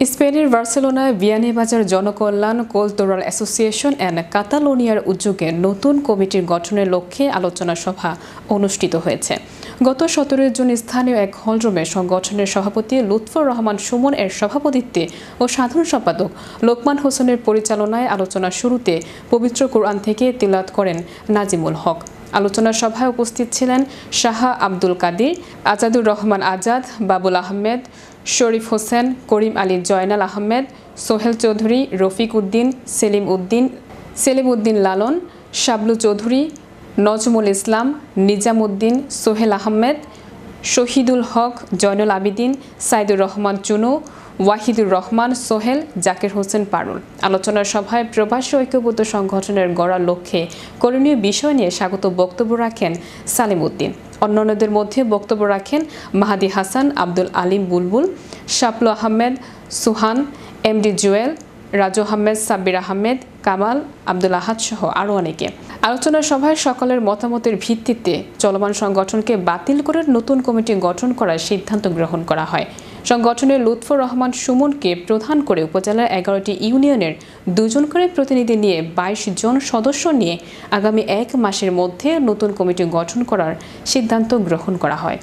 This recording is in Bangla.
স্পেনের বার্সেলোনায় Beanibazar Janakalyan, cultural association and কাতালোনিয়ার উদ্যোগে নতুন কমিটির গঠনের লক্ষ্যে আলোচনা সভা অনুষ্ঠিত হয়েছে। গত সতেরোই জুন স্থানীয় এক হলরুমে সংগঠনের সভাপতি লুৎফর রহমান সুমন এর সভাপতিত্বে ও সাধারণ সম্পাদক লোকমান হোসেনের পরিচালনায় আলোচনা শুরুতে পবিত্র কোরআন থেকে তিলাত করেন নাজিমুল হক। আলোচনা সভায় উপস্থিত ছিলেন শাহা আব্দুল কাদির, আজাদুর রহমান আজাদ, বাবুল আহমেদ, শরীফ হোসেন, করিম আলী জয়নাল আহমেদ, সোহেল চৌধুরী, রফিক উদ্দিন, সেলিম উদ্দিন সেলিম উদ্দিন লালন, শাবলু চৌধুরী, নজমুল ইসলাম নিজাম উদ্দিন সোহেল আহমেদ শহীদুল হক, জয়নুল আবিদিন, সাইদুর রহমান চুনু, ওয়াহিদুর রহমান, সোহেল, জাকির হোসেন পারুল। আলোচনা সভায় প্রবাসী ঐক্যবদ্ধ সংগঠনের গড়ার লক্ষ্যে করণীয় বিষয় নিয়ে স্বাগত বক্তব্য রাখেন সালিম উদ্দিন। অন্যান্যদের মধ্যে বক্তব্য রাখেন মাহাদি হাসান, আব্দুল আলিম বুলবুল, শাপলু আহমেদ, সুহান এমডি জুয়েল রাজু আহমেদ, সাব্বির আহমেদ, কামাল, আব্দুল আহাদ সহ আরও অনেকে। আলোচনা সভায় সকলের মতামতের ভিত্তিতে চলমান সংগঠনকে বাতিল করে নতুন কমিটি গঠন করার সিদ্ধান্ত গ্রহণ করা হয়। সংগঠনের লুৎফর রহমান সুমনকে প্রধান করে উপজেলার এগারোটি ইউনিয়নের দুজন করে প্রতিনিধি নিয়ে বাইশ জন সদস্য নিয়ে আগামী এক মাসের মধ্যে নতুন কমিটি গঠন করার সিদ্ধান্ত গ্রহণ করা হয়।